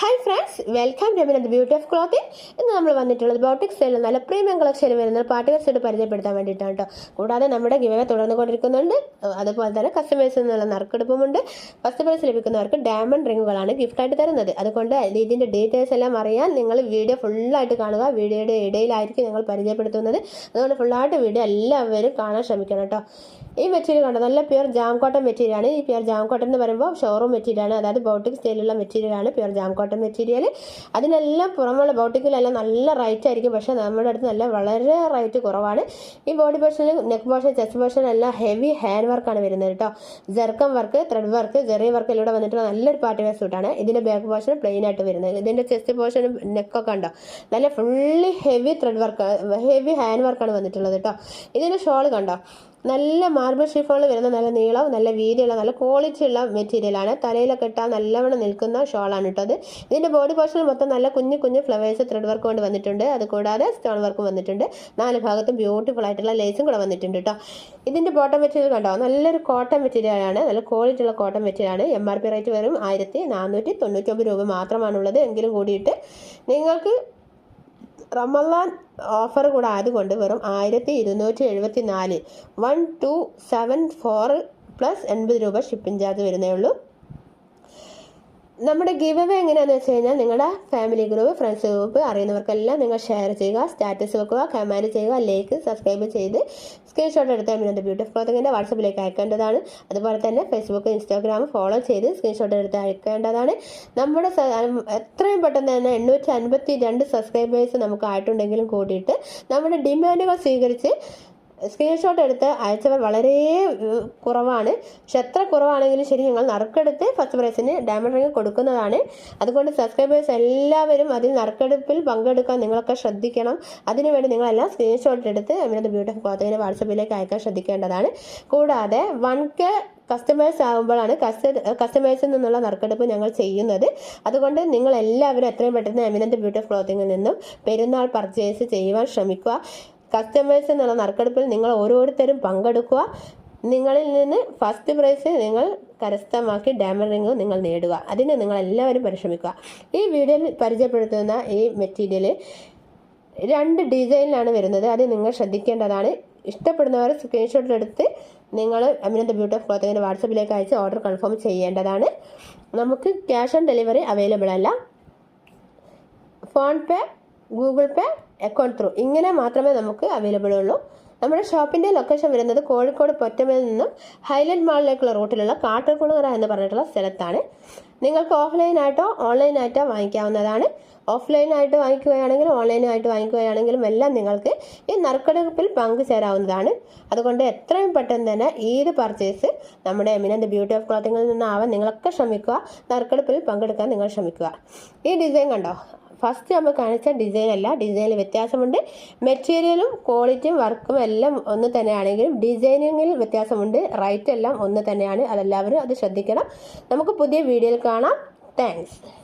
Hi friends welcome Raman beauty of clothing ഇന്ന് നമ്മൾ വന്നിട്ടുള്ളത് ബോട്ടിക് സ്റ്റൈലിൽ നല്ല പ്രീമിയം കളക്ഷനിൽ വരുന്ന പാട്ട് സെറ്റ് പരിചയപ്പെടുത്താൻ വേണ്ടിയിട്ടാണ് കേട്ടോ കൂടാതെ നമ്മുടെ ഗിവേ തുടർന്ന് കൊണ്ടിരിക്കുന്നുണ്ട്. അതുപോലെ തന്നെ കസ്റ്റമേഴ്സിൽ നിന്നുള്ള നറുക്കെടുപ്പുമുണ്ട്. ഫസ്റ്റ് പ്രൈസ് ലഭിക്കുന്നവർക്ക് ഡയമണ്ട് റിങ്ങുകളാണ് ഗിഫ്റ്റായിട്ട് തരുന്നത്. അതുകൊണ്ട് ഇതിന്റെ ഡീറ്റെയിൽസ് എല്ലാം അറിയാൻ നിങ്ങൾ വീഡിയോ ഫുള്ളായിട്ട് കാണുക. വീഡിയോയുടെ ഇടയിലായിരിക്കും ഞങ്ങൾ പരിചയപ്പെടുത്തുന്നത്. അതുകൊണ്ട് ഫുള്ളായിട്ട് വീഡിയോ എല്ലാവരും കാണാൻ ശ്രമിക്കണം കേട്ടോ ഈ മെറ്റീരിയൽ കണ്ടോ? നല്ല പ്യുർ ജാം കോട്ടൺ മെറ്റീരിയലാണ് ഈ പ്യുർ ജാം കോട്ടൺ എന്ന് പറയുമ്പോൾ ഷോറൂം മെറ്റീരിയലാണ് അതായത് ബോട്ടിക് സ്റ്റൈലുള്ള മെറ്റീരിയലാണ് പ്യുർ ജാം കോട്ടൺ മെറ്റീരിയൽ അതിനെല്ലാം പുറമുള്ള ബോട്ടിക്കിലെല്ലാം നല്ല റേറ്റ് ആയിരിക്കും. പക്ഷേ നമ്മുടെ അടുത്ത് നല്ല വളരെ റേറ്റ് കുറവാണ്. ഈ ബോഡി പോർഷനിൽ നെക്ക് പോർഷൻ ചെസ്റ്റ് പോർഷൻ എല്ലാം ഹെവി ഹാൻഡ് വർക്കാണ് വരുന്നത് കേട്ടോ ജെർക്കം വർക്ക് ത്രെഡ് വർക്ക് ജെറി വർക്ക് ഇവിടെ വന്നിട്ടുള്ള നല്ലൊരു പാർട്ടി വെയർ സൂട്ടാണ് ഇതിന്റെ ബാക്ക് പോർഷൻ പ്ലെയിൻ ആയിട്ട് വരുന്നത്. ഇതിന്റെ ചെസ്റ്റ് പോർഷൻ നെക്കൊക്കെ ഉണ്ടോ? നല്ല fully heavy thread work heavy hand വർക്കാണ് വന്നിട്ടുള്ളത് കേട്ടോ ഇതിന്റെ ഷോൾ കണ്ടോ? നല്ല മാർബിൾ ഷിഫോണിൽ വരുന്ന നല്ല നീളവും നല്ല വീതിയുള്ള നല്ല ക്വാളിറ്റി ഉള്ള മെറ്റീരിയലാണ് തലയിലൊക്കെ ഇട്ടാൽ നല്ലവണ്ണം നിൽക്കുന്ന ഷോളാണ് ഇട്ടത്. ഇതിന്റെ ബോഡി പോർഷനിൽ മൊത്തം നല്ല കുഞ്ഞു കുഞ്ഞു ഫ്ലവേഴ്സ് ത്രെഡ് വർക്ക് കൊണ്ട് വന്നിട്ടുണ്ട്. അതുകൂടാതെ സ്റ്റോൺ വർക്കും വന്നിട്ടുണ്ട്. നാല് ഭാഗത്തും ബ്യൂട്ടിഫുൾ ആയിട്ടുള്ള ലേസും കൂടെ വന്നിട്ടുണ്ട് കേട്ടോ ഇതിന്റെ ബോട്ടം മെറ്റീരിയൽ കണ്ടോ? നല്ലൊരു കോട്ടൺ മെറ്റീരിയലാണ് നല്ല ക്വാളിറ്റി ഉള്ള കോട്ടൺ മെറ്റീരിയലാണ് എം ആർ പി റേറ്റ് വരും ആയിരത്തി നാനൂറ്റി തൊണ്ണൂറ്റി ഒമ്പത് രൂപ മാത്രമാണുള്ളത്. എങ്കിലും കൂടിയിട്ട് നിങ്ങൾക്ക് റമലാൻ ഓഫർ കൂടെ ആയതുകൊണ്ട് വെറും ആയിരത്തി ഇരുന്നൂറ്റി എഴുപത്തി നാല് one two seven four plus എൺപത് രൂപ ഷിപ്പിംഗ് ചാർജ് വരുന്നേ ഉള്ളൂ. നമ്മുടെ ഗിവ് അവേ എങ്ങനെയാണെന്ന് വെച്ച് കഴിഞ്ഞാൽ നിങ്ങളുടെ ഫാമിലി ഗ്രൂപ്പ് ഫ്രണ്ട്സ് ഗ്രൂപ്പ് അറിയുന്നവർക്കെല്ലാം നിങ്ങൾ ഷെയർ ചെയ്യുക സ്റ്റാറ്റസ് വെക്കുക കമാൻഡ് ചെയ്യുക ലൈക്ക് സബ്സ്ക്രൈബ് ചെയ്ത് സ്ക്രീൻഷോട്ട് എടുത്ത് അമിനന്ദ ബ്യൂട്ടി ക്ലോത്തിങ്ങിന്റെ വാട്സപ്പിലേക്ക് അയക്കേണ്ടതാണ്. അതുപോലെ തന്നെ ഫേസ്ബുക്ക് ഇൻസ്റ്റാഗ്രാം ഫോളോ ചെയ്ത് സ്ക്രീൻഷോട്ട് എടുത്ത് അയക്കേണ്ടതാണ്. നമ്മുടെ എത്രയും പെട്ടെന്ന് തന്നെ എണ്ണൂറ്റി അൻപത്തി രണ്ട് സബ്സ്ക്രൈബേഴ്സ് നമുക്ക് ആയിട്ടുണ്ടെങ്കിലും കൂടിയിട്ട് നമ്മുടെ ഡിമാൻഡുകൾ സ്വീകരിച്ച് സ്ക്രീൻഷോട്ട് എടുത്ത് അയച്ചവർ വളരെ കുറവാണ്. പക്ഷെ എത്ര കുറവാണെങ്കിലും ശരി ഞങ്ങൾ നറുക്കെടുത്ത് ഫസ്റ്റ് പ്രൈസിന് ഡയമണ്ട് റിംഗ് കൊടുക്കുന്നതാണ്. അതുകൊണ്ട് സബ്സ്ക്രൈബേഴ്സ് എല്ലാവരും അതിൽ നറുക്കെടുപ്പിൽ പങ്കെടുക്കാൻ നിങ്ങളൊക്കെ ശ്രദ്ധിക്കണം. അതിനുവേണ്ടി നിങ്ങളെല്ലാം സ്ക്രീൻഷോട്ട് എടുത്ത് അമിനത് ബ്യൂട്ടി ഓഫ് ക്ലോത്തിങ്ങിന്റെ വാട്സപ്പിലേക്ക് അയക്കാൻ ശ്രദ്ധിക്കേണ്ടതാണ്. കൂടാതെ വൺ കെ കസ്റ്റമേഴ്സ് ആകുമ്പോഴാണ് കസ്റ്റ കസ്റ്റമേഴ്സിൽ നിന്നുള്ള നറുക്കെടുപ്പ് ഞങ്ങൾ ചെയ്യുന്നത്. അതുകൊണ്ട് നിങ്ങൾ എല്ലാവരും എത്രയും പെട്ടെന്ന് എമിനന്റ് ബ്യൂട്ടി ഓഫ് ക്ലോത്തിങ്ങിൽ നിന്നും പെരുന്നാൾ പർച്ചേസ് ചെയ്യുവാൻ ശ്രമിക്കുക. കസ്റ്റമേഴ്സ് എന്നുള്ള നറുക്കെടുപ്പിൽ നിങ്ങൾ ഓരോരുത്തരും പങ്കെടുക്കുക. നിങ്ങളിൽ നിന്ന് ഫസ്റ്റ് പ്രൈസ് നിങ്ങൾ കരസ്ഥമാക്കി ഡയമണ്ട് റിംഗ് നിങ്ങൾ നേടുക. അതിന് നിങ്ങൾ എല്ലാവരും പരിശ്രമിക്കുക. ഈ വീഡിയോയിൽ പരിചയപ്പെടുത്തുന്ന ഈ മെറ്റീരിയൽ രണ്ട് ഡിസൈനിലാണ് വരുന്നത്. അത് നിങ്ങൾ ശ്രദ്ധിക്കേണ്ടതാണ്. ഇഷ്ടപ്പെടുന്നവർ സ്ക്രീൻഷോട്ട് എടുത്ത് നിങ്ങൾ അമിനന്ദ ബ്യൂട്ടി ഓഫ് ക്ലോത്തിങ്ങിന്റെ വാട്സപ്പിലേക്ക് അയച്ച് ഓർഡർ കൺഫേം ചെയ്യേണ്ടതാണ്. നമുക്ക് ക്യാഷ് ഓൺ ഡെലിവറി അവൈലബിൾ അല്ല. PhonePe Google Pay account through ഇങ്ങനെ മാത്രമേ നമുക്ക് അവൈലബിൾ ഉള്ളൂ. നമ്മുടെ ഷോപ്പിന്റെ ലൊക്കേഷൻ വരുന്നത് കോഴിക്കോട് പൊറ്റമയിൽ നിന്നും ഹൈലൻഡ് മാളിലേക്കുള്ള റൂട്ടിലുള്ള കാട്ടർകുളങ്ങര എന്ന് പറഞ്ഞിട്ടുള്ള സ്ഥലത്താണ്. നിങ്ങൾക്ക് ഓഫ്ലൈനായിട്ടോ ഓൺലൈനായിട്ടോ വാങ്ങിക്കാവുന്നതാണ്. ഓഫ്ലൈനായിട്ട് വാങ്ങിക്കുകയാണെങ്കിലും ഓൺലൈനായിട്ട് വാങ്ങിക്കുകയാണെങ്കിലും എല്ലാം നിങ്ങൾക്ക് ഈ നറുക്കെടുപ്പിൽ പങ്കുചേരാവുന്നതാണ്. അതുകൊണ്ട് എത്രയും പെട്ടെന്ന് തന്നെ ഏത് പർച്ചേസ് നമ്മുടെ എമിനന്റ് ബ്യൂട്ടി ഓഫ് ക്ലോത്തിങ്ങിൽ നിന്നാവാൻ നിങ്ങളൊക്കെ ശ്രമിക്കുക. നറുക്കെടുപ്പിൽ പങ്കെടുക്കാൻ നിങ്ങൾ ശ്രമിക്കുക. ഈ ഡിസൈൻ കണ്ടോ? ഫസ്റ്റ് നമ്മൾ കാണിച്ച ഡിസൈൻ അല്ല. ഡിസൈനിൽ വ്യത്യാസമുണ്ട്. മെറ്റീരിയലും ക്വാളിറ്റിയും വർക്കും എല്ലാം ഒന്ന് തന്നെയാണെങ്കിലും ഡിസൈനിങ്ങിൽ വ്യത്യാസമുണ്ട്. റൈറ്റ് എല്ലാം ഒന്ന് തന്നെയാണ്. അതെല്ലാവരും അത് ശ്രദ്ധിക്കണം. നമുക്ക് പുതിയ വീഡിയോയിൽ കാണാം. താങ്ക്സ്